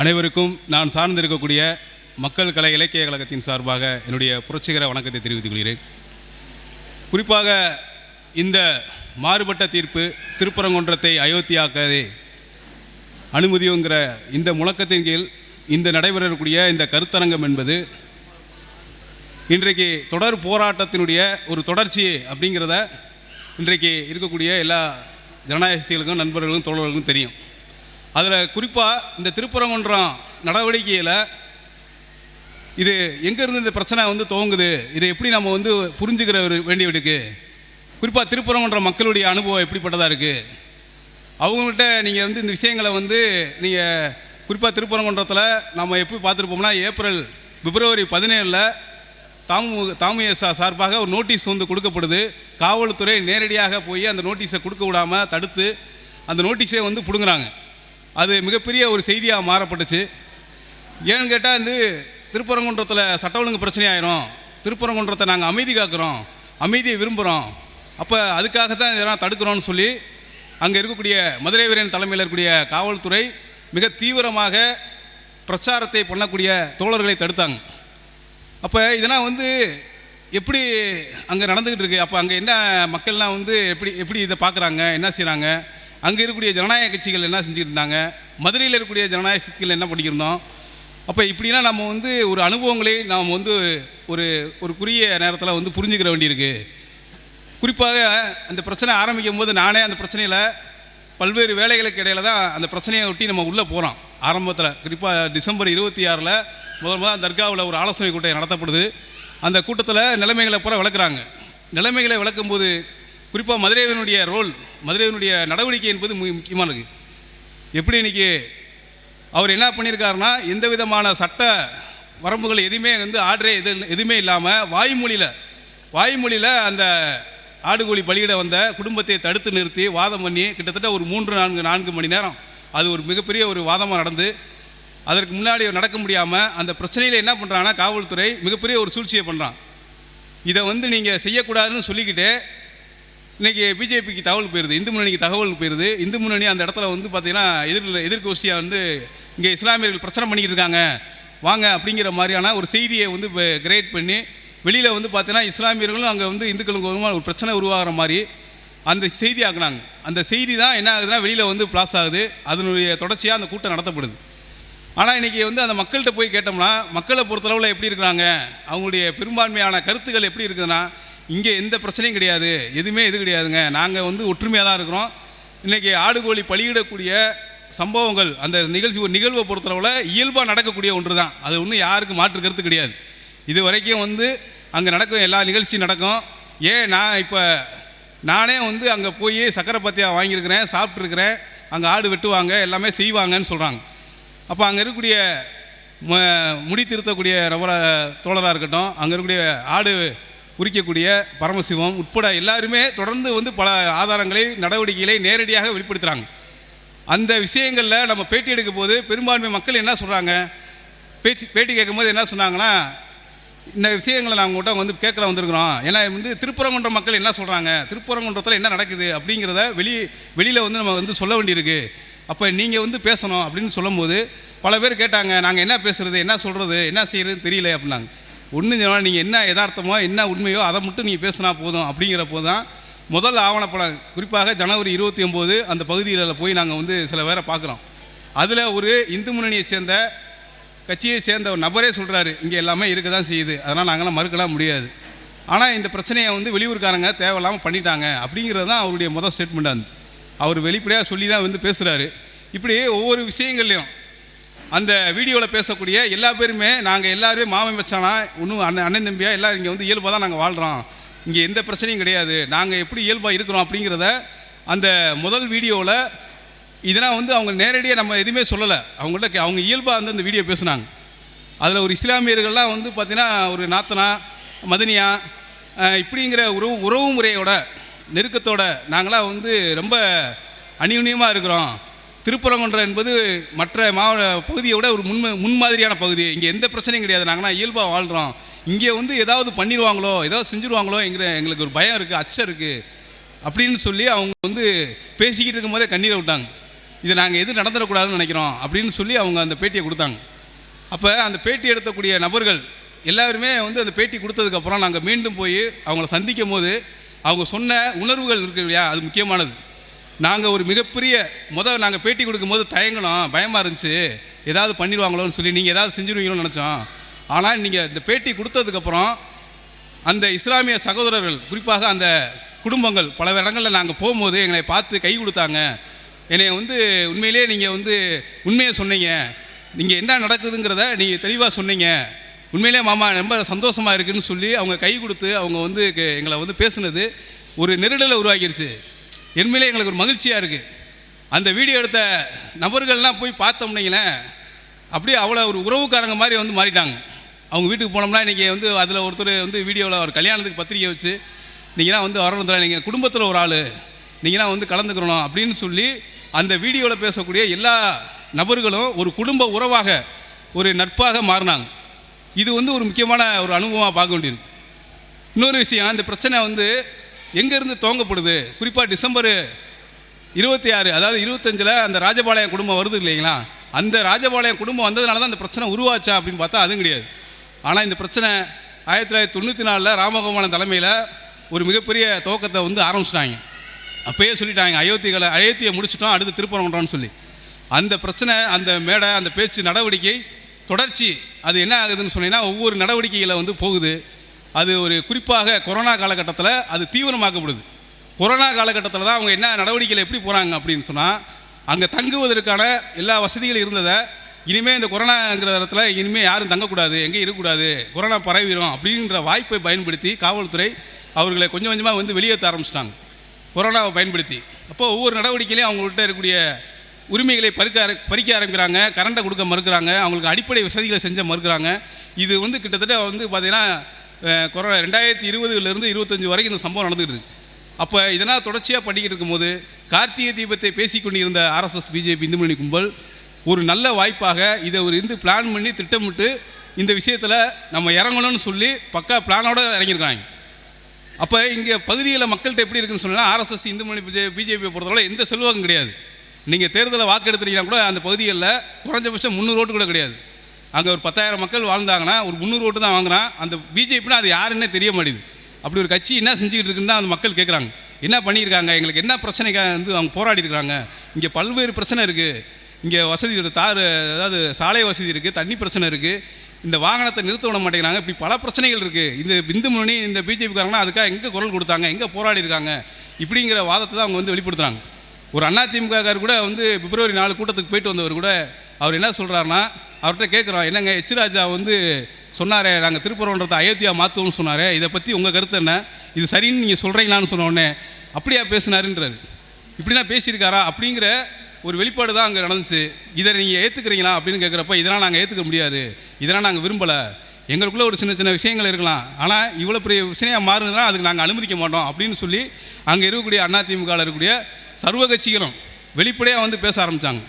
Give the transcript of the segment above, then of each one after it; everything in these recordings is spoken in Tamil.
அனைவருக்கும் நான் சார்ந்திருக்கக்கூடிய மக்கள் கலை இலக்கிய கழகத்தின் சார்பாக என்னுடைய புரட்சிகர வணக்கத்தை தெரிவித்துக் கொள்கிறேன். குறிப்பாக இந்த மாறுபட்ட தீர்ப்பு திருப்பரங்குன்றத்தை அயோத்தியாக்காதே அனுமதியுங்கிற இந்த முழக்கத்தின் கீழ் இந்த நடைபெறக்கூடிய இந்த கருத்தரங்கம் என்பது இன்றைக்கு தொடர் போராட்டத்தினுடைய ஒரு தொடர்ச்சி அப்படிங்கிறத இன்றைக்கு இருக்கக்கூடிய எல்லா ஜனநாயகத்திகளுக்கும் நண்பர்களுக்கும் தோழர்களுக்கும் தெரியும். அதில் குறிப்பாக இந்த திருப்பரங்குன்றம் நடவடிக்கையில் இது எங்கேருந்து இந்த பிரச்சனை வந்து துவங்குது இதை எப்படி நம்ம வந்து புரிஞ்சுக்கிற ஒரு வேண்டியதுக்கு குறிப்பாக திருப்பரங்குன்றம் மக்களுடைய அனுபவம் எப்படிப்பட்டதாக இருக்குது அவங்கள்ட்ட நீங்கள் வந்து இந்த விஷயங்களை வந்து நீங்கள் குறிப்பாக திருப்பரங்குன்றத்தில் நம்ம எப்படி பார்த்துருப்போம்னா ஏப்ரல் பிப்ரவரி பதினேழில் தாமு தாமுஎஸ்ஆ சார்பாக ஒரு நோட்டீஸ் வந்து கொடுக்கப்படுது. காவல்துறை நேரடியாக போய் அந்த நோட்டீஸை கொடுக்க விடாமல் தடுத்து அந்த நோட்டீஸை வந்து பிடுங்குறாங்க. அது மிகப்பெரிய ஒரு செய்தியாக மாறப்பட்டுச்சு. ஏன்னு கேட்டால் வந்து திருப்பரங்குன்றத்தில் சட்ட ஒழுங்கு பிரச்சனை ஆயிரும் திருப்பரங்குன்றத்தை நாங்கள் அமைதி காக்கிறோம். அமைதியை விரும்புகிறோம் அப்போ அதுக்காக தான் இதெல்லாம் தடுக்கிறோம்னு சொல்லி அங்கே இருக்கக்கூடிய மதுரை வீரன் தலைமையில் இருக்கக்கூடிய காவல்துறை மிக தீவிரமாக பிரச்சாரத்தை பண்ணக்கூடிய தோழர்களை தடுத்தாங்க. அப்போ இதெல்லாம் வந்து எப்படி அங்கே நடந்துக்கிட்டு இருக்கு? அப்போ அங்கே என்ன மக்கள்லாம் வந்து எப்படி எப்படி இதை பார்க்குறாங்க என்ன செய்கிறாங்க அங்கே இருக்கக்கூடிய ஜனநாயக கட்சிகள் என்ன செஞ்சுருந்தாங்க? மதுரையில் இருக்கக்கூடிய ஜனநாயக சக்திகள் என்ன பண்ணியிருந்தோம் அப்போ இப்படிலாம் நம்ம வந்து ஒரு அனுபவங்களை நாம் வந்து ஒரு ஒரு குறுகிய நேரத்தில் வந்து புரிஞ்சுக்கிற வேண்டியிருக்கு. குறிப்பாக அந்த பிரச்சனை ஆரம்பிக்கும் போது நானே அந்த பிரச்சனையில் பல்வேறு வேலைகளுக்கு இடையில தான் அந்த பிரச்சனையை ஒட்டி நம்ம உள்ளே போகிறோம் ஆரம்பத்தில் குறிப்பாக டிசம்பர் இருபத்தி ஆறில் முதல் முதல் தர்காவில் ஒரு ஆலோசனை கூட்டம் நடத்தப்படுது. அந்த கூட்டத்தில் நிலைமைகளை பூரா விளக்குறாங்க. நிலைமைகளை விளக்கும்போது குறிப்பாக மதுரைவனுடைய ரோல் மதுரைவனுடைய நடவடிக்கை என்பது மு முக்கியமானது. எப்படி இன்றைக்கி அவர் என்ன பண்ணியிருக்காருன்னா எந்த விதமான சட்ட வரம்புகள் எதுவுமே வந்து ஆர்டரே எது எதுவுமே இல்லாமல் வாய்மொழியில் வாய்மொழியில் அந்த ஆடுகோழி பலியிட வந்த குடும்பத்தை தடுத்து நிறுத்தி வாதம் பண்ணி கிட்டத்தட்ட ஒரு மூன்று நான்கு நான்கு மணி நேரம் அது ஒரு மிகப்பெரிய ஒரு வாதமாக நடந்து அதற்கு முன்னாடி நடக்க முடியாமல் அந்த பிரச்சனையில் என்ன பண்ணுறாங்கன்னா காவல்துறை மிகப்பெரிய ஒரு சூழ்ச்சியை பண்ணுறான் இதை வந்து நீங்கள் செய்யக்கூடாதுன்னு சொல்லிக்கிட்டு இன்றைக்கி பிஜேபிக்கு தகவல் போயிருது. இந்து முன்னணிக்கு தகவல் போயிருது. இந்து முன்னணி அந்த இடத்துல வந்து பார்த்திங்கன்னா எதிர் எதிர்கோஷ்டியாக வந்து இங்கே இஸ்லாமியர்கள் பிரச்சனை பண்ணிக்கிட்டு இருக்காங்க. வாங்க அப்படிங்கிற மாதிரியான ஒரு செய்தியை வந்து இப்போ கிரியேட் பண்ணி வெளியில் வந்து பார்த்தீங்கன்னா இஸ்லாமியர்களும் அங்கே வந்து இந்துக்களுக்கு ஒரு பிரச்சனை உருவாகிற மாதிரி அந்த செய்தி ஆக்குனாங்க. அந்த செய்தி தான் என்ன ஆகுதுன்னா வெளியில் வந்து பிளாஸ் ஆகுது. அதனுடைய தொடர்ச்சியாக அந்த கூட்டம் நடத்தப்படுது. ஆனால் இன்றைக்கி வந்து அந்த மக்கள்கிட்ட போய் கேட்டோம்னா மக்களை பொறுத்தளவில் எப்படி இருக்கிறாங்க? அவங்களுடைய பெரும்பான்மையான கருத்துக்கள் எப்படி இருக்குதுன்னா இங்கே எந்த பிரச்சனையும் கிடையாது. எதுவுமே இது கிடையாதுங்க. நாங்கள் வந்து ஒற்றுமையாக தான் இருக்கிறோம். இன்றைக்கி ஆடுகோழி பலியிடக்கூடிய சம்பவங்கள் அந்த நிகழ்ச்சி ஒரு நிகழ்வை பொறுத்தளவில் இயல்பாக நடக்கக்கூடிய ஒன்று தான் அது ஒன்றும் யாருக்கும் மாற்று கருத்து கிடையாது. இது வரைக்கும் வந்து அங்கே நடக்கும் எல்லா நிகழ்ச்சியும் நடக்கும். ஏன் நான் இப்போ நானே வந்து அங்கே போய் சக்கரை பத்தியாக வாங்கியிருக்கிறேன் சாப்பிட்ருக்கிறேன் அங்கே ஆடு வெட்டுவாங்க எல்லாமே செய்வாங்கன்னு சொல்கிறாங்க அப்போ அங்கே இருக்கக்கூடிய ம- முடி திருத்தக்கூடிய நபர தோழராக இருக்கட்டும் அங்கே இருக்கக்கூடிய ஆடு குறிக்கக்கூடிய பரமசிவம் உட்பட எல்லாருமே தொடர்ந்து வந்து பல ஆதாரங்களை நடவடிக்கைகளை நேரடியாக வெளிப்படுத்துகிறாங்க அந்த விஷயங்களில் நம்ம பேட்டி எடுக்கும் போது பெரும்பான்மை மக்கள் என்ன சொல்கிறாங்க பேச்சு பேட்டி கேட்கும்போது என்ன சொன்னாங்கன்னா இந்த விஷயங்களை நாங்கள் உங்கள்கிட்ட வந்து கேட்கல வந்திருக்கிறோம். ஏன்னா வந்து திருப்பரங்குன்ற மக்கள் என்ன சொல்கிறாங்க திருப்பரங்குன்றத்தில் என்ன நடக்குது அப்படிங்கிறத வெளி வெளியில் வந்து நம்ம வந்து சொல்ல வேண்டியிருக்கு. அப்போ நீங்கள் வந்து பேசணும் அப்படின்னு சொல்லும்போது பல பேர் கேட்டாங்க நாங்கள் என்ன பேசுகிறது என்ன சொல்கிறது என்ன செய்கிறதுன்னு தெரியல அப்படின்னாங்க. ஒன்று நீங்கள் என்ன யதார்த்தமோ என்ன உண்மையோ அதை மட்டும் நீங்கள் பேசினா போதும் அப்படிங்கிறப்போ தான் முதல் ஆவணப்படம். குறிப்பாக ஜனவரி இருபத்தி ஒம்போது அந்த பகுதிகளில் போய் நாங்கள் வந்து சில பேரை பார்க்குறோம். அதில் ஒரு இந்து முன்னணியை சேர்ந்த கட்சியை சேர்ந்த ஒரு நபரே சொல்கிறாரு இங்கே எல்லாமே இருக்க தான் செய்யுது. அதனால் நாங்களாம் மறுக்கலாம் முடியாது. ஆனால் இந்த பிரச்சனையை வந்து வெளியூர்காரங்க தேவையில்லாமல் பண்ணிட்டாங்க அப்படிங்கிறது தான் அவருடைய முதல் ஸ்டேட்மெண்ட்டாக இருந்துச்சு அவர் வெளிப்படையாக சொல்லி தான் வந்து பேசுகிறாரு இப்படி ஒவ்வொரு விஷயங்கள்லையும் அந்த வீடியோவில் பேசக்கூடிய எல்லா பேருமே நாங்கள் எல்லாருமே மாமன் மச்சானா இன்னும் அண்ணன் அண்ணன் தம்பியா எல்லாம் இங்கே வந்து இயல்பாக தான் நாங்கள் வாழ்கிறோம் இங்கே எந்த பிரச்சனையும் கிடையாது. நாங்கள் எப்படி இயல்பாக இருக்கிறோம் அப்படிங்கிறத அந்த முதல் வீடியோவில் இதெல்லாம் வந்து அவங்க நேரடியாக நம்ம எதுவுமே சொல்லலை. அவங்கள்ட்ட அவங்க இயல்பாக வந்து அந்த வீடியோ பேசுனாங்க. அதில் ஒரு இஸ்லாமியர்கள்லாம் வந்து பார்த்திங்கன்னா ஒரு நாத்தனா மதனியா இப்படிங்கிற உறவு உறவு முறையோட நெருக்கத்தோட நாங்களாம் வந்து ரொம்ப அந்யுன்யமாக இருக்கிறோம். திருப்பரங்குன்றம் என்பது மற்ற மாவட்ட பகுதியை விட ஒரு முன் முன்மாதிரியான பகுதி. இங்கே எந்த பிரச்சனையும் கிடையாது. நாங்கள்னா இயல்பாக வாழ்கிறோம் இங்கே வந்து ஏதாவது பண்ணிடுவாங்களோ ஏதாவது செஞ்சுருவாங்களோ எங்கிற எங்களுக்கு ஒரு பயம் இருக்குது அச்சம் இருக்குது அப்படின்னு சொல்லி அவங்க வந்து பேசிக்கிட்டு இருக்கும்போதே கண்ணீரை விட்டாங்க. இது நாங்கள் எது நடந்துடக்கூடாதுன்னு நினைக்கிறோம் அப்படின்னு சொல்லி அவங்க அந்த பேட்டியை கொடுத்தாங்க. அப்போ அந்த பேட்டி எடுத்தக்கூடிய நபர்கள் எல்லாருமே வந்து அந்த பேட்டி கொடுத்ததுக்கப்புறம் நாங்கள் மீண்டும் போய் அவங்கள சந்திக்கும் போது அவங்க சொன்ன உணர்வுகள் இருக்கு இல்லையா? அது முக்கியமானது. நாங்கள் ஒரு மிகப்பெரிய முதல் நாங்கள் பேட்டி கொடுக்கும்போது தயங்கணும் பயமாக இருந்துச்சு. ஏதாவது பண்ணிடுவாங்களோன்னு சொல்லி நீங்கள் ஏதாவது செஞ்சுருவீங்களோன்னு நினச்சோம். ஆனால் நீங்கள் இந்த பேட்டி கொடுத்ததுக்கப்புறம் அந்த இஸ்லாமிய சகோதரர்கள் குறிப்பாக அந்த குடும்பங்கள் பல இடங்களில் நாங்கள் போகும்போது எங்களை பார்த்து கை கொடுத்தாங்க. என்னை வந்து உண்மையிலே நீங்கள் வந்து உண்மையை சொன்னீங்க. நீங்கள் என்ன நடக்குதுங்கிறத நீங்கள் தெளிவாக சொன்னீங்க. உண்மையிலே மாமா ரொம்ப சந்தோஷமாக இருக்குதுன்னு சொல்லி அவங்க கை கொடுத்து அவங்க வந்து எங்களை வந்து பேசுனது ஒரு நெருடலை உருவாக்கிடுச்சு உண்மையிலே எங்களுக்கு ஒரு மகிழ்ச்சியாக இருக்குது அந்த வீடியோ எடுத்த நபர்கள்லாம் போய் பார்த்தோம்னீங்களேன் அப்படியே அவ்வளோ ஒரு உறவுக்காரங்க மாதிரி வந்து மாறிட்டாங்க. அவங்க வீட்டுக்கு போனோம்னா இன்றைக்கி வந்து அதில் ஒருத்தர் வந்து வீடியோவில் ஒரு கல்யாணத்துக்கு பத்திரிக்கை வச்சு நீங்களாம் வந்து வரணும் தர நீங்கள் குடும்பத்தில் ஒரு ஆள் நீங்களாம் வந்து கலந்துக்கிறணும் அப்படின்னு சொல்லி அந்த வீடியோவில் பேசக்கூடிய எல்லா நபர்களும் ஒரு குடும்ப உறவாக ஒரு நட்பாக மாறினாங்க. இது வந்து ஒரு முக்கியமான ஒரு அனுபவமாக பார்க்க வேண்டியது இன்னொரு விஷயம் இந்த பிரச்சனை வந்து எங்கேருந்து துவங்கப்படுது? குறிப்பாக டிசம்பர் இருபத்தி ஆறு அதாவது இருபத்தஞ்சில் அந்த ராஜபாளையம் குடும்பம் வருது இல்லைங்களா? அந்த ராஜபாளையம் குடும்பம் வந்ததுனால தான் அந்த பிரச்சனை உருவாச்சா அப்படின்னு பார்த்தா அதுவும் கிடையாது. ஆனால் இந்த பிரச்சனை ஆயிரத்தி தொள்ளாயிரத்தி தொண்ணூற்றி நாலில் ராமகோபாலன் தலைமையில் ஒரு மிகப்பெரிய துவக்கத்தை வந்து ஆரம்பிச்சிட்டாங்க. அப்பயே சொல்லிட்டாங்க அயோத்திகளை அயோத்தியை முடிச்சிட்டோம் அடுத்து திருப்பரங்குன்றோம்னு சொல்லி. அந்த பிரச்சனை அந்த மேடை அந்த பேச்சு நடவடிக்கை தொடர்ச்சி அது என்ன ஆகுதுன்னு சொன்னீங்கன்னா ஒவ்வொரு நடவடிக்கைகளை வந்து போகுது. அது ஒரு குறிப்பாக கொரோனா காலகட்டத்தில் அது தீவிரமாக்கப்படுது. கொரோனா காலகட்டத்தில் தான் அவங்க என்ன நடவடிக்கையில் எப்படி போகிறாங்க அப்படின்னு சொன்னால் அங்கே தங்குவதற்கான எல்லா வசதிகளும் இருந்ததை இனிமேல் இந்த கொரோனாங்கிற இடத்துல இனிமேல் யாரும் தங்கக்கூடாது எங்கேயும் இருக்கக்கூடாது கொரோனா பரவிடும் அப்படின்ற வாய்ப்பை பயன்படுத்தி காவல்துறை அவர்களை கொஞ்சம் கொஞ்சமாக வந்து வெளியேற்ற ஆரம்பிச்சிட்டாங்க. கொரோனாவை பயன்படுத்தி. அப்போது ஒவ்வொரு நடவடிக்கையிலையும் அவங்கள்ட்ட இருக்கக்கூடிய உரிமைகளை பறிக்க பறிக்க ஆரம்பிக்கிறாங்க கரண்டை கொடுக்க மறுக்கிறாங்க அவங்களுக்கு அடிப்படை வசதிகளை செஞ்ச மறுக்கிறாங்க. இது வந்து கிட்டத்தட்ட வந்து பார்த்திங்கன்னா கொரோனா ரெண்டாயிரத்தி இருபதுலேருந்து இருபத்தஞ்சி வரைக்கும் இந்த சம்பவம் நடந்துகிட்டு இருக்கு. அப்போ இதனால் தொடர்ச்சியாக பண்ணிக்கிட்டு இருக்கும்போது கார்த்திகை தீபத்தை பேசிக்கொண்டிருந்த ஆர்எஸ்எஸ் பிஜேபி இந்து கும்பல் ஒரு நல்ல வாய்ப்பாக இதை ஒரு இருந்து பிளான் பண்ணி திட்டமிட்டு இந்த விஷயத்தில் நம்ம இறங்கணும்னு சொல்லி பக்கா பிளானோட இறங்கியிருக்காங்க. அப்போ இங்கே பகுதியில் மக்கள்கிட்ட எப்படி இருக்குன்னு சொன்னால் ஆர்எஸ்எஸ் இந்து மணி பிஜே பிஜேபியை பொறுத்தவரை எந்த செல்வாக்கும் கிடையாது. நீங்கள் தேர்தலில் வாக்கு எடுத்துட்டீங்கன்னா கூட அந்த பகுதிகளில் குறைஞ்சபட்சம் முந்நூறு ஓட்டு கூட கிடையாது. அங்கே ஒரு பத்தாயிரம் மக்கள் வாழ்ந்தாங்கன்னா ஒரு முந்நூறு ஓட்டு தான் வாங்குறான் அந்த பிஜேபினா அது யாருன்னே தெரிய மாட்டேது அப்படி ஒரு கட்சி என்ன செஞ்சுக்கிட்டு இருக்குன்னு தான் அந்த மக்கள் கேட்குறாங்க என்ன பண்ணியிருக்காங்க? எங்களுக்கு என்ன பிரச்சனைக்காக வந்து அவங்க போராடி இருக்கிறாங்க இங்கே பல்வேறு பிரச்சனை இருக்குது இங்கே வசதி தார் அதாவது சாலை வசதி இருக்குது தண்ணி பிரச்சனை இருக்குது இந்த வாகனத்தை நிறுத்த விட மாட்டேங்கிறாங்க. இப்படி பல பிரச்சனைகள் இருக்குது இந்த இந்து முன்னணி இந்த பிஜேபிக்காரங்கன்னா அதுக்காக எங்கே குரல் கொடுத்தாங்க? எங்கே போராடி இருக்காங்க இப்படிங்கிற வாதத்தை தான் அவங்க வந்து வெளிப்படுத்துகிறாங்க ஒரு அதிமுககார் கூட வந்து பிப்ரவரி நாலு கூட்டத்துக்கு போயிட்டு வந்தவர் கூட அவர் என்ன சொல்கிறாருன்னா அவர்கிட்ட கேட்குறோம் என்னங்க எச்ராஜா வந்து சொன்னாரே நாங்கள் திருப்பரங்குன்றத்தை அயோத்தியா மாற்றுவோம்னு சொன்னாரே இதை பற்றி உங்கள் கருத்து என்ன? இது சரின்னு நீங்கள் சொல்கிறீங்களான்னு சொன்னோடனே அப்படியா பேசினாருன்றாரு. இப்படிலாம் பேசியிருக்காரா? அப்படிங்கிற ஒரு வெளிப்பாடு தான் அங்கே நடந்துச்சு. இதை நீங்கள் ஏற்றுக்கிறீங்களா அப்படின்னு கேட்குறப்ப இதெல்லாம் நாங்கள் ஏற்றுக்க முடியாது. இதெல்லாம் நாங்கள் விரும்பலை. எங்களுக்குள்ளே ஒரு சின்ன சின்ன விஷயங்கள் இருக்கலாம். ஆனால் இவ்வளோ பெரிய விஷயம் மாறுதுன்னா அதுக்கு நாங்கள் அனுமதிக்க மாட்டோம். அப்படின்னு சொல்லி அங்கே இருக்கக்கூடிய அதிமுகவில் இருக்கக்கூடிய சர்வ கட்சிகளும் வெளிப்படையாக வந்து பேச ஆரம்பித்தாங்க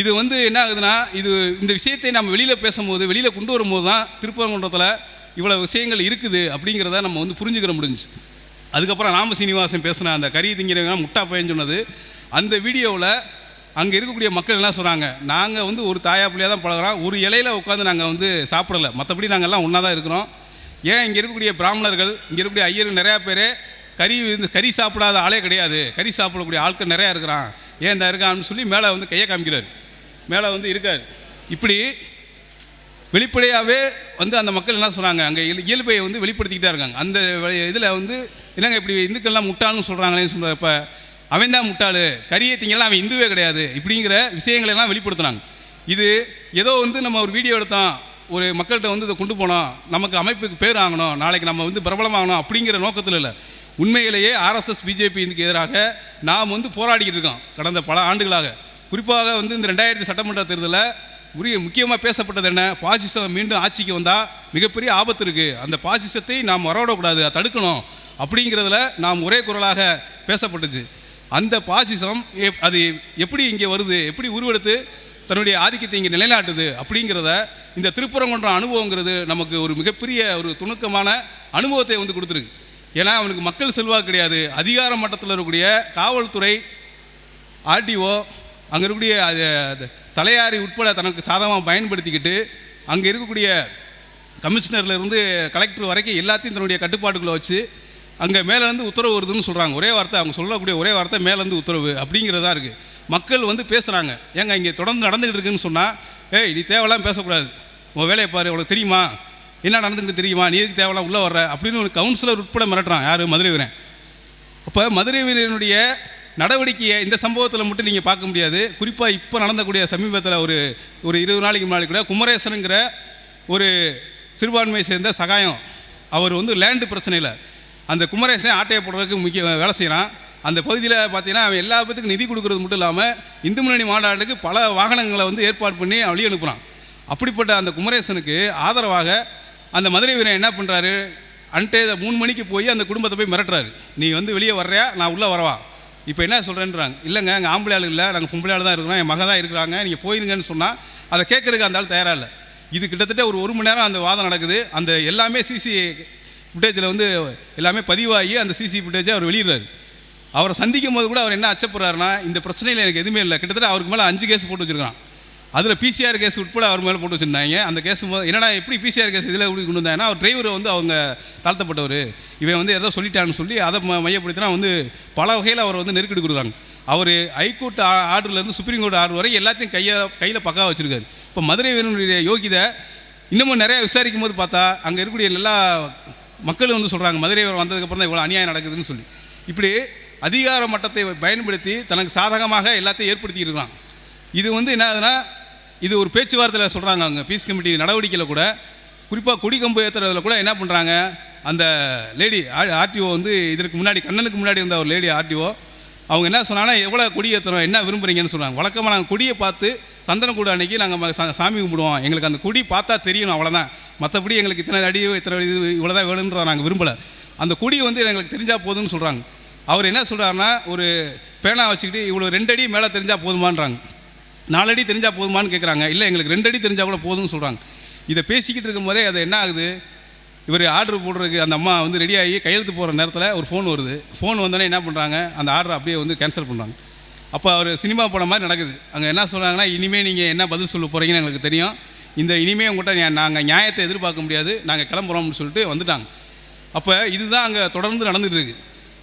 இது வந்து என்ன ஆகுதுன்னா இது இந்த விஷயத்தை நம்ம வெளியில் பேசும்போது வெளியில் கொண்டு வரும்போது தான் திருப்பரங்குன்றத்தில் இவ்வளோ விஷயங்கள் இருக்குது அப்படிங்கிறத நம்ம வந்து புரிஞ்சுக்கிற முடிஞ்சுச்சு. அதுக்கப்புறம் ராம சீனிவாசன் பேசின அந்த கறி திங்கிறவங்க முட்டா பையன் சொன்னது. அந்த வீடியோவில் அங்கே இருக்கக்கூடிய மக்கள் என்ன சொல்கிறாங்க நாங்கள் வந்து ஒரு தாயா பிள்ளையாக தான் பழகுறோம். ஒரு இலையில உட்காந்து நாங்கள் வந்து சாப்பிடலை. மற்றபடி நாங்கள் எல்லாம் ஒன்றா தான் இருக்கிறோம். ஏன் இங்கே இருக்கக்கூடிய பிராமணர்கள் இங்கே இருக்கக்கூடிய ஐயர் நிறையா பேர் கறி இந்த கறி சாப்பிடாத ஆளே கிடையாது. கறி சாப்பிடக்கூடிய ஆட்கள் நிறையா இருக்கிறான். ஏன் இந்த இருக்கான்னு சொல்லி மேலே வந்து கையை காமிக்கிறார். மேலே வந்து இருக்கார். இப்படி வெளிப்படையாகவே வந்து அந்த மக்கள் என்ன சொல்கிறாங்க அங்கே இயல் இயல்பை வந்து வெளிப்படுத்திக்கிட்டே இருக்காங்க. அந்த இதில் வந்து என்னங்க இப்படி இந்துக்கள்லாம் முட்டாள்னு சொல்கிறாங்களேன்னு சொல்கிறப்ப அவன் தான் முட்டாள் கரியை அவன் இந்துவே கிடையாது இப்படிங்கிற விஷயங்களை எல்லாம் வெளிப்படுத்துனாங்க. இது ஏதோ வந்து நம்ம ஒரு வீடியோ எடுத்தோம் ஒரு மக்கள்கிட்ட வந்து இதை கொண்டு போனோம் நமக்கு அமைப்புக்கு பேர் ஆகணும் நாளைக்கு நம்ம வந்து பிரபலமாகணும் அப்படிங்கிற நோக்கத்தில் இல்லை. உண்மையிலேயே ஆர்எஸ்எஸ் பிஜேபி இதுக்கு எதிராக நாம் வந்து போராடிக்கிட்டு இருக்கோம் கடந்த பல ஆண்டுகளாக. குறிப்பாக வந்து இந்த ரெண்டாயிரத்தி சட்டமன்ற தேர்தலில் உரிய முக்கியமாக பேசப்பட்டது என்ன? பாசிசம் மீண்டும் ஆட்சிக்கு வந்தால் மிகப்பெரிய ஆபத்து இருக்குது அந்த பாசிசத்தை நாம் வரவிடக்கூடாது அதை தடுக்கணும் அப்படிங்கிறதுல நாம் ஒரே குரலாக பேசப்பட்டுச்சு. அந்த பாசிசம் எப்- அது எப்படி இங்கே வருது? எப்படி உருவெடுத்து தன்னுடைய ஆதிக்கத்தை இங்கே நிலைநாட்டுது அப்படிங்கிறத இந்த திருப்புறங்குன்ற அனுபவங்கிறது நமக்கு ஒரு மிகப்பெரிய ஒரு துணுக்கமான அனுபவத்தை வந்து கொடுத்துருக்கு. ஏன்னா அவனுக்கு மக்கள் செல்வாக்கு கிடையாது. அதிகார மட்டத்தில் இருக்கக்கூடிய காவல்துறை ஆர்டிஓ அங்கே இருக்கக்கூடிய அது தலையாரி உட்பட தனக்கு சாதகமாக பயன்படுத்திக்கிட்டு அங்கே இருக்கக்கூடிய கமிஷனர்லேருந்து கலெக்டர் வரைக்கும் எல்லாத்தையும் தன்னுடைய கட்டுப்பாட்டுக்குள்ளே வச்சு அங்கே மேலேருந்து உத்தரவு வருதுன்னு சொல்கிறாங்க ஒரே வார்த்தை அவங்க சொல்லக்கூடிய ஒரே வார்த்தை மேலேருந்து உத்தரவு அப்படிங்கிறதா இருக்குது மக்கள் வந்து பேசுகிறாங்க ஏங்க இங்கே தொடர்ந்து நடந்துகிட்டு இருக்குன்னு சொன்னால் ஏய் நீ தேவையெல்லாம் பேசக்கூடாது. உன் வேலையை பாரு உனக்கு தெரியுமா? என்ன நடந்துக்கிட்டு தெரியுமா? நீ எதுக்கு தேவையெல்லாம் உள்ளே வர்ற? அப்படின்னு ஒரு கவுன்சிலர் உட்பட மிரட்டுறான். யார்? மதுரை வீரன் அப்போ மதுரை வீரனுடைய நடவடிக்கையை இந்த சம்பவத்தில் மட்டும் நீங்கள் பார்க்க முடியாது. குறிப்பாக இப்போ நடந்தக்கூடிய சமீபத்தில் ஒரு ஒரு இருபது நாளைக்கு முன்னாடி கூட குமரேசனுங்கிற ஒரு சிறுபான்மையை சேர்ந்த சகாயம் அவர் வந்து லேண்டு பிரச்சனையில். அந்த குமரேசன் ஆட்டையை போடுறதுக்கு முக்கிய வேலை செய்கிறான் அந்த பகுதியில் பார்த்தீங்கன்னா அவன் எல்லா பேத்துக்கும் நிதி கொடுக்கறது மட்டும் இல்லாமல் இந்து முன்னணி மாநாட்டுக்கு பல வாகனங்களை வந்து ஏற்பாடு பண்ணி வழி அனுப்புகிறான் அப்படிப்பட்ட அந்த குமரேசனுக்கு ஆதரவாக அந்த மதுரை வீரன் என்ன பண்ணுறாரு அன்ட்டே மூணு மணிக்கு போய் அந்த குடும்பத்தை போய் மிரட்டுறாரு. நீ வந்து வெளியே வர்றியா? நான் உள்ளே வரவா? இப்போ என்ன சொல்கிறேன்றாங்க இல்லைங்க எங்கள் ஆம்பளை ஆளு இல்லை நாங்கள் பொம்பளை ஆள் தான் இருக்கிறோம் என் மக தான் இருக்கிறாங்க நீங்கள் போயிருங்கன்னு சொன்னால் அதை கேட்குறதுக்கு அந்த ஆள் தயாராக இல்லை. இது கிட்டத்தட்ட ஒரு ஒரு மணி நேரம் அந்த வாதம் நடக்குது. அந்த எல்லாமே சிசி ஃபுட்டேஜில் வந்து எல்லாமே பதிவாகி அந்த சிசி ஃபுட்டேஜை அவர் வெளியிடுறாரு. அவரை சந்திக்கும் போது கூட அவர் என்ன அச்சப்படுறாருன்னா இந்த பிரச்சனையில் எனக்கு எதுவுமே இல்லை. கிட்டத்தட்ட அவருக்கு மேலே அஞ்சு கேஸ் போட்டு வச்சிருக்கான் அதில் பிசிஆர் கேஸ் உட்பட அவர் மேலே போட்டு வச்சுருந்தாங்க. அந்த கேஸ் போது என்னடா எப்படி பிசிஆர் கேஸ் இதில் எப்படி கொண்டு வந்தாங்கன்னா அவர் டிரைவரை வந்து அவங்க தாழ்த்தப்பட்டவர். இவன் வந்து ஏதோ சொல்லிட்டான்னு சொல்லி அதை ம மையப்படுத்தினா வந்து பல வகையில் அவர் வந்து நெருக்கடி கொடுக்குறாங்க. அவர் ஹைகோர்ட் ஆர்டர்லேருந்து சுப்ரீம் கோர்ட் ஆர்டர் வரை எல்லாத்தையும் கையை கையில் பக்கா வச்சுருக்காரு. இப்போ மதுரை வீரனுடைய யோகிதை இன்னமும் நிறையா விசாரிக்கும் போது பார்த்தா அங்கே இருக்கக்கூடிய எல்லா மக்களும் வந்து சொல்கிறாங்க மதுரை வீரன் வந்ததுக்கப்புறம் தான் இவ்வளோ அநியாயம் நடக்குதுன்னு சொல்லி. இப்படி அதிகார மட்டத்தை பயன்படுத்தி தனக்கு சாதகமாக எல்லாத்தையும் ஏற்படுத்தியிருக்கிறான் இது வந்து என்ன ஆகுதுன்னா இது ஒரு பேச்சுவார்த்தையில் சொல்கிறாங்க அவங்க. பீஸ் கமிட்டி நடவடிக்கையில் கூட குறிப்பாக கொடிக்கம்பு ஏற்றுறதுல கூட என்ன பண்ணுறாங்க அந்த லேடி ஆர்டிஓ வந்து இதற்கு முன்னாடி கண்ணனுக்கு முன்னாடி இருந்த ஒரு லேடி ஆர்டிஓ அவங்க என்ன சொன்னாங்கன்னா எவ்வளோ கொடி ஏற்றுறோம் என்ன விரும்புகிறீங்கன்னு சொன்னாங்க வழக்கமாக நாங்கள் கொடியை பார்த்து சந்தனக்கூட அன்னைக்கு நாங்கள் சாமி கும்பிடுவோம். எங்களுக்கு அந்த கொடி பார்த்தா தெரியணும் அவ்வளோதான் மற்றபடி எங்களுக்கு இத்தனை அடி இத்தனை அடி இது இவ்வளோ தான் வேணுன்றதை நாங்கள் விரும்பலை. அந்த கொடி வந்து எங்களுக்கு தெரிஞ்சால் போதும்னு சொல்கிறாங்க அவர் என்ன சொல்கிறாருன்னா ஒரு பேனா வச்சுக்கிட்டு இவ்வளோ ரெண்டு அடி மேலே தெரிஞ்சால் போதுமான்றாங்க. நாலடி தெரிஞ்சால் போதுமான்னு கேட்குறாங்க இல்லை எங்களுக்கு ரெண்டு அடி தெரிஞ்சால் கூட போதும்னு சொல்கிறாங்க இதை பேசிக்கிட்டு இருக்கும் போதே அது என்ன ஆகுது? இவர் ஆர்டர் போடுறதுக்கு அந்த அம்மா வந்து ரெடியாகி கையெழுத்து போகிற நேரத்தில் ஒரு ஃபோன் வருது. ஃபோன் வந்தோடனே என்ன பண்ணுறாங்க அந்த ஆர்டரை அப்படியே வந்து கேன்சல் பண்ணுறாங்க அப்போ அவர் சினிமா போன மாதிரி நடக்குது. அங்கே என்ன சொல்கிறாங்கன்னா இனிமேல் நீங்கள் என்ன பதில் சொல்ல போகிறீங்கன்னு எங்களுக்கு தெரியும். இந்த இனிமே உங்கள்கிட்ட நாங்கள் நியாயத்தை எதிர்பார்க்க முடியாது. நாங்கள் கிளம்புறோம்னு சொல்லிட்டு வந்துட்டாங்க. அப்போ இதுதான் அங்கே தொடர்ந்து நடந்துகிட்டு இருக்குது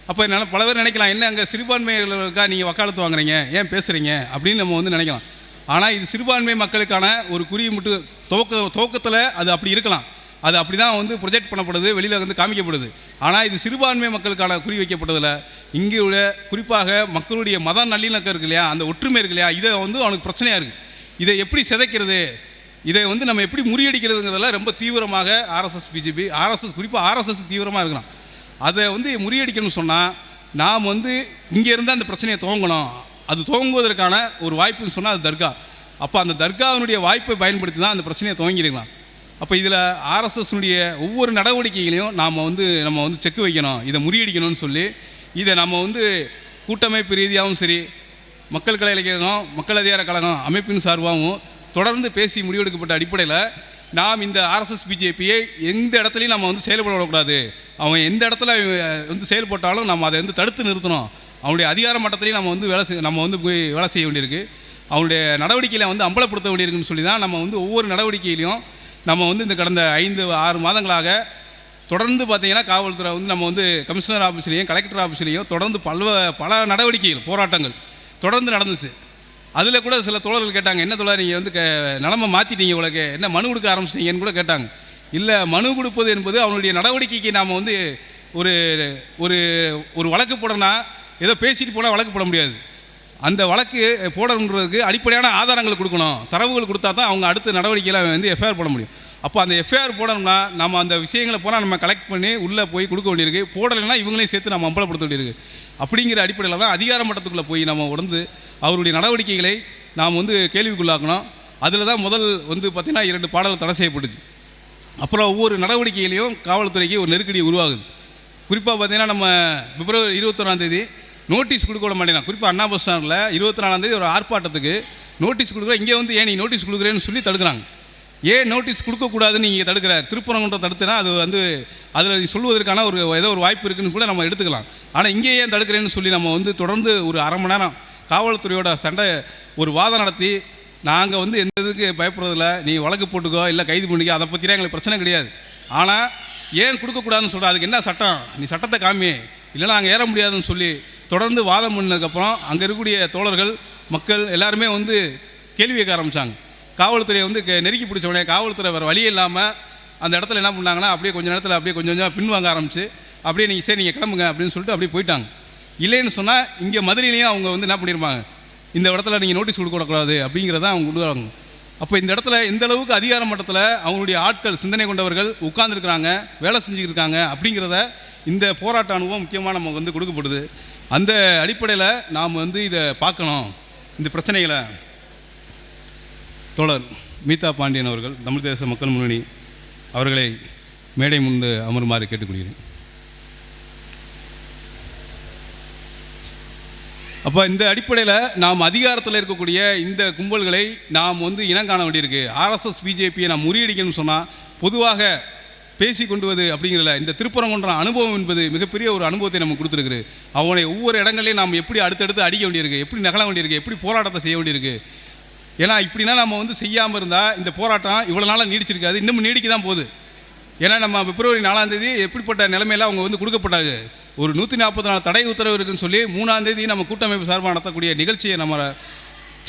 அப்போ என்னால் பல பேர் நினைக்கலாம் என்ன அங்கே சிறுபான்மையினருக்கா நீங்கள் வக்காலத்து வாங்குறீங்க ஏன் பேசுகிறீங்க அப்படின்னு நம்ம வந்து நினைக்கலாம். ஆனால் இது சிறுபான்மை மக்களுக்கான ஒரு குறி மட்டும் துவக்க துவக்கத்தில் அது அப்படி இருக்கலாம். அது அப்படி தான் வந்து ப்ரொஜெக்ட் பண்ணப்படுது வெளியில் வந்து காமிக்கப்படுது. ஆனால் இது சிறுபான்மை மக்களுக்கான குறி வைக்கப்பட்டதில் இங்கே உள்ள குறிப்பாக மக்களுடைய மத நல்லிணக்கம் இருக்கு இல்லையா அந்த ஒற்றுமை இருக்கு இல்லையா இதை வந்து அவனுக்கு பிரச்சனையாக இருக்குது இதை எப்படி சிதைக்கிறது? இதை வந்து நம்ம எப்படி முறியடிக்கிறதுங்கிறதெல்லாம் ரொம்ப தீவிரமாக ஆர்எஸ்எஸ் பிஜேபி ஆர்எஸ்எஸ் குறிப்பாக ஆர்எஸ்எஸ் தீவிரமாக இருக்கலாம். அதை வந்து முறியடிக்கணும்னு சொன்னால் நாம் வந்து இங்கே இருந்தால் அந்த பிரச்சனையை துவங்கணும். அது துவங்குவதற்கான ஒரு வாய்ப்புன்னு சொன்னால் அது தர்கா. அப்போ அந்த தர்காவினுடைய வாய்ப்பை பயன்படுத்தி தான் அந்த பிரச்சனையை துவங்கிருக்கலாம் அப்போ இதில் ஆர்எஸ்எஸ்னுடைய ஒவ்வொரு நடவடிக்கைகளையும் நாம் வந்து நம்ம வந்து செக் வைக்கணும். இதை முறியடிக்கணும்னு சொல்லி இதை நம்ம வந்து கூட்டமைப்பு ரீதியாகவும் சரி மக்கள் கலை இலக்கியகம் மக்கள் அதிகார கழகம் அமைப்பின் சார்பாகவும் தொடர்ந்து பேசி முடிவெடுக்கப்பட்ட அடிப்படையில் நாம் இந்த ஆர்எஸ்எஸ் பிஜேபியை எந்த இடத்துலையும் நம்ம வந்து செயல்பட விடக்கூடாது. அவன் எந்த இடத்துல வந்து செயல்பட்டாலும் நம்ம அதை வந்து தடுத்து நிறுத்தணும். அவனுடைய அதிகார மட்டத்திலையும் நம்ம வந்து வேலை செய் நம்ம வந்து போய் வேலை செய்ய வேண்டியிருக்கு. அவனுடைய நடவடிக்கையில் வந்து அம்பலப்படுத்த வேண்டியிருக்குன்னு சொல்லி தான் நம்ம வந்து ஒவ்வொரு நடவடிக்கையிலையும் நம்ம வந்து இந்த கடந்த ஐந்து ஆறு மாதங்களாக தொடர்ந்து பார்த்திங்கன்னா காவல்துறை வந்து நம்ம வந்து கமிஷனர் ஆஃபீஸ்லேயும் கலெக்டர் ஆஃபீஸ்லேயும் தொடர்ந்து பல்வ பல நடவடிக்கைகள் போராட்டங்கள் தொடர்ந்து நடந்துச்சு. அதில் கூட சில தோழர்கள் கேட்டாங்க என்ன தோழர் நீங்கள் வந்து க நிலமை மாற்றிட்டீங்க உங்களுக்கு என்ன மனு கொடுக்க ஆரம்பிச்சிட்டீங்கன்னு கூட கேட்டாங்க. இல்லை மனு கொடுப்பது என்பது அவனுடைய நடவடிக்கைக்கு நாம் வந்து ஒரு ஒரு ஒரு வழக்கு போடனா ஏதோ பேசிட்டு போனால் வழக்கு போட முடியாது. அந்த வழக்கு போடணுன்றதுக்கு அடிப்படையான ஆதாரங்கள் கொடுக்கணும். தரவுகள் கொடுத்தா தான் அவங்க அடுத்த நடவடிக்கையில் வந்து எஃப்ஐஆர் போட முடியும். அப்போ அந்த எஃப்ஐஆர் போடணும்னா நம்ம அந்த விஷயங்களை போனால் நம்ம கலெக்ட் பண்ணி உள்ளே போய் கொடுக்க வேண்டியிருக்கு. போடலைன்னா இவங்களையும் சேர்த்து நம்ம அம்பலப்படுத்த வேண்டியிருக்கு. அப்படிங்கிற அடிப்படையில் தான் அதிகார மட்டத்துக்குள்ளே போய் நம்ம உடந்து அவருடைய நடவடிக்கைகளை நாம் வந்து கேள்விக்குள்ளாக்கணும். அதில் தான் முதல் வந்து பார்த்திங்கன்னா இரண்டு பாடல்கள் தடை செய்யப்பட்டுச்சு. அப்புறம் ஒவ்வொரு நடவடிக்கையிலையும் காவல்துறைக்கு ஒரு நெருக்கடி உருவாகுது. குறிப்பாக பார்த்தீங்கன்னா நம்ம பிப்ரவரி இருபத்தொன்னாந்தேதி நோட்டீஸ் கொடுக்க விட மாட்டேங்க குறிப்பாக அண்ணா பஸ் ஸ்டாண்டில் இருபத்தி நாலாந்தேதி ஒரு ஆர்ப்பாட்டத்துக்கு நோட்டீஸ் கொடுக்குற இங்கே வந்து ஏன் நீ நோட்டீஸ் கொடுக்குறேன்னு சொல்லி தடுக்கிறாங்க. ஏன் நோட்டீஸ் கொடுக்கக்கூடாதுன்னு நீங்கள் தடுக்கிற திருப்பரங்குன்றம் தடுத்துனா அது வந்து அதில் சொல்வதற்கான ஒரு ஏதோ ஒரு வாய்ப்பு இருக்குன்னு கூட நம்ம எடுத்துக்கலாம். ஆனால் இங்கே ஏன் தடுக்கிறேன்னு சொல்லி நம்ம வந்து தொடர்ந்து ஒரு அரை மணி நேரம் காவல்துறையோட சண்டை ஒரு வாதம் நடத்தி நாங்கள் வந்து எந்த இதுக்கு பயப்படுறதில்ல நீ வழக்கு போட்டுக்கோ இல்லை கைது பண்ணிக்கோ அதை பற்றிலாம் எங்களுக்கு பிரச்சனை கிடையாது. ஆனால் ஏன் கொடுக்கக்கூடாதுன்னு சொல்கிற அதுக்கு என்ன சட்டம்? நீ சட்டத்தை காமி. இல்லைன்னா நாங்கள் ஏற முடியாதுன்னு சொல்லி தொடர்ந்து வாதம் பண்ணதுக்கப்புறம் அங்கே இருக்கக்கூடிய தோழர்கள் மக்கள் எல்லாருமே வந்து கேள்வி கேட்க ஆரம்பித்தாங்க காவல்துறையை வந்து நெருக்கி பிடிச்ச உடனே காவல்துறை வேறு வழி இல்லாமல் அந்த இடத்துல என்ன பண்ணாங்கன்னா அப்படியே கொஞ்ச நேரத்தில் அப்படியே கொஞ்சம் கொஞ்சம் பின்வாங்க ஆரம்பிச்சு அப்படியே நீங்கள் சரி நீங்கள் கிளம்புங்க அப்படின்னு சொல்லிட்டு அப்படியே போயிட்டாங்க. இல்லைன்னு சொன்னால் இங்கே மதுரையிலையும் அவங்க வந்து என்ன பண்ணியிருப்பாங்க இந்த இடத்துல நீங்கள் நோட்டீஸ் கொடுக்கக்கூடாது அப்படிங்கிறத அவங்க கொடுக்குறாங்க அப்போ இந்த இடத்துல எந்த அளவுக்கு அதிகார மட்டத்தில் அவங்களுடைய ஆட்கள் சிந்தனை கொண்டவர்கள் உட்கார்ந்துருக்குறாங்க வேலை செஞ்சுக்கிட்டு இருக்காங்க அப்படிங்கிறத இந்த போராட்ட அனுபவம் முக்கியமாக நமக்கு வந்து கொடுக்கப்படுது. அந்த அடிப்படையில் நாம் வந்து இதை பார்க்கணும். இந்த பிரச்சனைகளை தோழர் மீதா பாண்டியன் அவர்கள் தமிழ் தேச மக்கள் முன்னணி அவர்களை மேடை முன்பு அமருமாறு கேட்டுக்கொள்கிறேன். அப்போ இந்த அடிப்படையில் நாம் அதிகாரத்தில் இருக்கக்கூடிய இந்த கும்பல்களை நாம் வந்து இனம் காண வேண்டியிருக்கு. ஆர்எஸ்எஸ் பிஜேபியை நாம் முறியடிக்கணும்னு சொன்னால் பொதுவாக பேசி கொண்டுவது அப்படிங்கிறல இந்த திருப்பரங்குன்றம் அனுபவம் என்பது மிகப்பெரிய ஒரு அனுபவத்தை நமக்கு கொடுத்துருக்கு அவனை ஒவ்வொரு இடங்களையும் நாம் எப்படி அடுத்தடுத்து அடிக்க வேண்டியிருக்கு எப்படி நகல வேண்டியிருக்கு எப்படி போராட்டத்தை செய்ய வேண்டியிருக்கு. ஏன்னா இப்படின்னா நம்ம வந்து செய்யாமல் இருந்தால் இந்த போராட்டம் இவ்வளோ நாளாக நீடிச்சிருக்காது இன்னும் நீடிக்க தான் போகுது. ஏன்னா நம்ம பிப்ரவரி நாலாம் தேதி எப்படிப்பட்ட நிலைமையில அவங்க வந்து கொடுக்கப்பட்டாங்க. ஒரு நூற்றி நாற்பது நாள் தடை உத்தரவு இருக்குன்னு சொல்லி மூணாம் தேதி நம்ம கூட்டமைப்பு சார்பாக நடத்தக்கூடிய நிகழ்ச்சியை நம்ம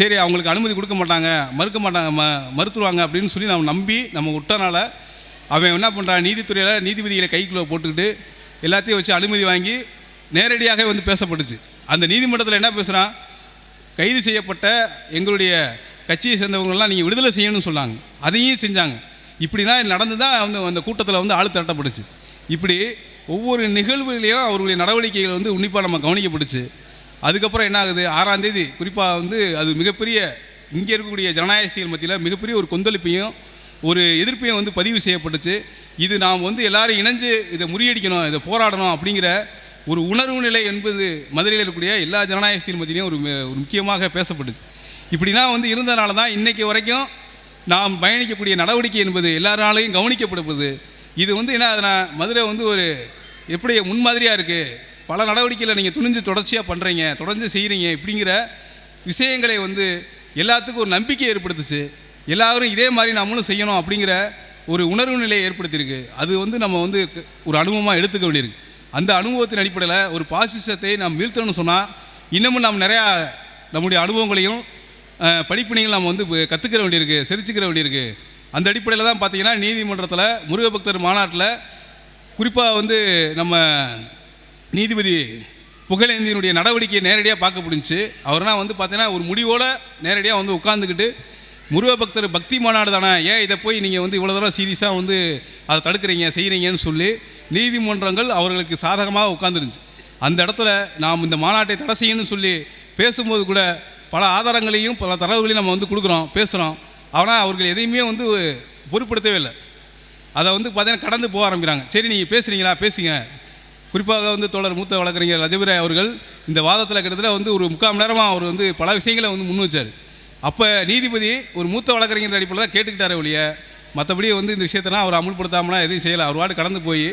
சரி அவங்களுக்கு அனுமதி கொடுக்க மாட்டாங்க மறுக்க மாட்டாங்க ம மறுத்துருவாங்க அப்படின்னு சொல்லி நம்ம நம்பி நம்ம விட்டனால அவன் என்ன பண்ணுறான் நீதித்துறையில் நீதிபதிகளை கைக்குள்ளே போட்டுக்கிட்டு எல்லாத்தையும் வச்சு அனுமதி வாங்கி நேரடியாக வந்து பேசப்பட்டுச்சு. அந்த நீதிமன்றத்தில் என்ன பேசுகிறான் கைது செய்யப்பட்ட எங்களுடைய கட்சியை சேர்ந்தவங்களாம் நீங்கள் விடுதலை செய்யணும்னு சொன்னாங்க. அதையும் செஞ்சாங்க. இப்படினா நடந்து தான் வந்து அந்த கூட்டத்தில் வந்து ஆள் திரட்டப்பட்டுச்சு. இப்படி ஒவ்வொரு நிகழ்வுகளையும் அவர்களுடைய நடவடிக்கைகள் வந்து உன்னிப்பாக நம்ம கவனிக்கப்பட்டுச்சு. அதுக்கப்புறம் என்ன ஆகுது ஆறாம் தேதி குறிப்பாக வந்து அது மிகப்பெரிய இங்கே இருக்கக்கூடிய ஜனநாயகத்திகள் மத்தியில் மிகப்பெரிய ஒரு கொந்தளிப்பையும் ஒரு எதிர்ப்பையும் வந்து பதிவு செய்யப்பட்டுச்சு. இது நாம் வந்து எல்லாரும் இணைஞ்சு இதை முறியடிக்கணும் இதை போராடணும் அப்படிங்கிற ஒரு உணர்வு நிலை என்பது மதுரையில் இருக்கக்கூடிய எல்லா ஜனநாயகத்தின் மத்தியிலையும் ஒரு ஒரு முக்கியமாக பேசப்பட்டுச்சு. இப்படின்னா வந்து இருந்தனால தான் இன்றைக்கு வரைக்கும் நாம் பயணிக்கக்கூடிய நடவடிக்கை என்பது எல்லாராலையும் கவனிக்கப்படுவது இது வந்து என்ன ஆகுதுன்னா மதுரை வந்து ஒரு எப்படி முன்மாதிரியாக இருக்குது பல நடவடிக்கைகளை நீங்கள் துணிஞ்சு தொடர்ச்சியாக பண்ணுறீங்க தொடர்ந்து செய்கிறீங்க இப்படிங்கிற விஷயங்களை வந்து எல்லாத்துக்கும் ஒரு நம்பிக்கை ஏற்படுத்துச்சு. எல்லோரும் இதே மாதிரி நம்மளும் செய்யணும் அப்படிங்கிற ஒரு உணர்வு நிலையை ஏற்படுத்தியிருக்கு. அது வந்து நம்ம வந்து ஒரு அனுபவமாக எடுத்துக்க வேண்டியிருக்கு. அந்த அனுபவத்தின் அடிப்படையில் ஒரு பாசிசத்தை நாம் வீழ்த்தணும்னு சொன்னால் இன்னமும் நாம் நிறையா நம்முடைய அனுபவங்களையும் படிப்பினைகள் நாம் வந்து கற்றுக்கிற வேண்டியிருக்கு செரிச்சுக்கிற வேண்டியிருக்கு. அந்த அடிப்படையில் தான் பார்த்தீங்கன்னா நீதிமன்றத்தில் முருகபக்தர் மாநாட்டில் குறிப்பாக வந்து நம்ம நீதிபதி புகழேந்தியினுடைய நடவடிக்கையை நேரடியாக பார்க்க முடிஞ்சுச்சு அவர்னா வந்து பார்த்தீங்கன்னா ஒரு முடிவோடு நேரடியாக வந்து உட்காந்துக்கிட்டு முருகபக்தர் பக்தி மாநாடு தானே ஏன் இதை போய் நீங்கள் வந்து இவ்வளோ தூரம் சீரியஸாக வந்து அதை தடுக்கிறீங்க செய்கிறீங்கன்னு சொல்லி நீதிமன்றங்கள் அவர்களுக்கு சாதகமாக உட்காந்துருந்துச்சு அந்த இடத்துல நாம் இந்த மாநாட்டை தடை செய்யணும்னு சொல்லி பேசும்போது கூட பல ஆதாரங்களையும் பல தரவுகளையும் நம்ம வந்து கொடுக்குறோம் பேசுகிறோம் ஆனால் அவர்கள் எதையுமே வந்து பொருட்படுத்தவே இல்லை. அதை வந்து பார்த்தீங்கன்னா கடந்து போக ஆரம்பிக்கிறாங்க. சரி நீங்கள் பேசுகிறீங்களா பேசுங்க. குறிப்பாக வந்து தோழர் மூத்த வழக்கறிஞர் ரஜபிராய் அவர்கள் இந்த வாதத்தில் கிட்டத்தட்ட வந்து ஒரு முக்கால் மணி நேரமாக அவர் வந்து பல விஷயங்களை வந்து முன் வச்சார். அப்போ நீதிபதி ஒரு மூத்த வழக்கறிஞர் அடிப்படையில் தான் கேட்டுக்கிட்டாரே ஒழிய மற்றபடி வந்து இந்த விஷயத்தெல்லாம் அவர் அமுல்படுத்தாமலாம் எதுவும் செய்யலை. அவர் வாடு கடந்து போய்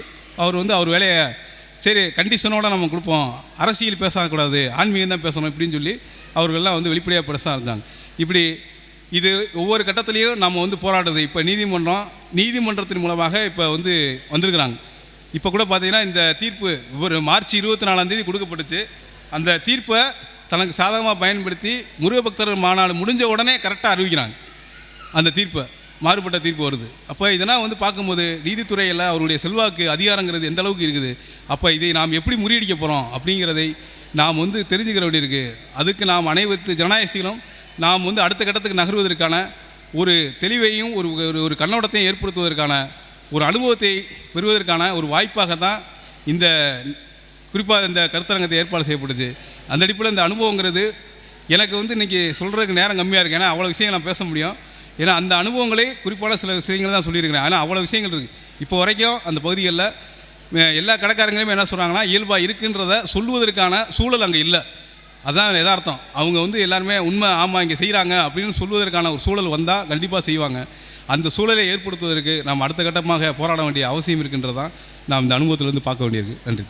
அவர் வந்து அவர் வேலையை சரி கண்டிஷனோட நம்ம கொடுப்போம். அரசியல் பேசக்கூடாது ஆன்மீகம் தான் பேசணும் இப்படின்னு சொல்லி அவர்கள்லாம் வந்து வெளிப்படையாக பேச இருந்தாங்க இப்படி இது ஒவ்வொரு கட்டத்திலையும் நம்ம வந்து போராடுறது. இப்போ நீதிமன்றம் நீதிமன்றத்தின் மூலமாக இப்போ வந்து வந்திருக்கிறாங்க. இப்போ கூட பார்த்தீங்கன்னா இந்த தீர்ப்பு ஒரு மார்ச் இருபத்தி நாலாந்தேதி கொடுக்கப்பட்டுச்சு. அந்த தீர்ப்பை தனக்கு சாதகமாக பயன்படுத்தி முருகபக்தர் மாநாடு முடிஞ்ச உடனே கரெக்டாக அறிவிக்கிறாங்க. அந்த தீர்ப்பை மாறுபட்ட தீர்ப்பு வருது. அப்போ இதெல்லாம் வந்து பார்க்கும்போது நீதித்துறையில் அவருடைய செல்வாக்கு அதிகாரங்கிறது எந்த அளவுக்கு இருக்குது? அப்போ இதை நாம் எப்படி முறியடிக்க போகிறோம் அப்படிங்கிறதை நாம் வந்து தெரிஞ்சுக்கிற வேண்டியிருக்கு. அதுக்கு நாம் அனைவத்து ஜனநாயகத்திலும் நாம் வந்து அடுத்த கட்டத்துக்கு நகர்வதற்கான ஒரு தெளிவையும் ஒரு ஒரு- ஒரு கண்ணோட்டத்தையும் ஏற்படுத்துவதற்கான ஒரு அனுபவத்தை பெறுவதற்கான ஒரு வாய்ப்பாக தான் இந்த குறிப்பாக இந்த கருத்தரங்கத்தை ஏற்பாடு செய்யப்பட்டுச்சு அந்த அடிப்படையில் இந்த அனுபவங்கிறது எனக்கு வந்து இன்றைக்கி சொல்கிறதுக்கு நேரம் கம்மியாக இருக்குது ஏன்னா அவ்வளோ விஷயங்கள் நான் பேச முடியும். ஏன்னா அந்த அனுபவங்களே குறிப்பான சில விஷயங்கள் தான் சொல்லியிருக்கிறேன். ஆனால் அவ்வளோ விஷயங்கள் இருக்குது இப்போ வரைக்கும் அந்த பகுதிகளில் எல்லா கடைக்காரங்களுமே என்ன சொல்கிறாங்கன்னா இயல்பாக இருக்குன்றத சொல்லுவதற்கான சூழல் அங்கே இல்லை. அதான் எதார்த்தம் அவங்க வந்து எல்லாருமே உண்மை ஆமாம் இங்கே செய்கிறாங்க அப்படின்னு சொல்வதற்கான ஒரு சூழல் வந்தால் கண்டிப்பாக செய்வாங்க. அந்த சூழலை ஏற்படுத்துவதற்கு நாம் அடுத்த கட்டமாக போராட வேண்டிய அவசியம் இருக்கின்றதான் நாம் இந்த அனுபவத்திலிருந்து பார்க்க வேண்டியிருக்கு. நன்றி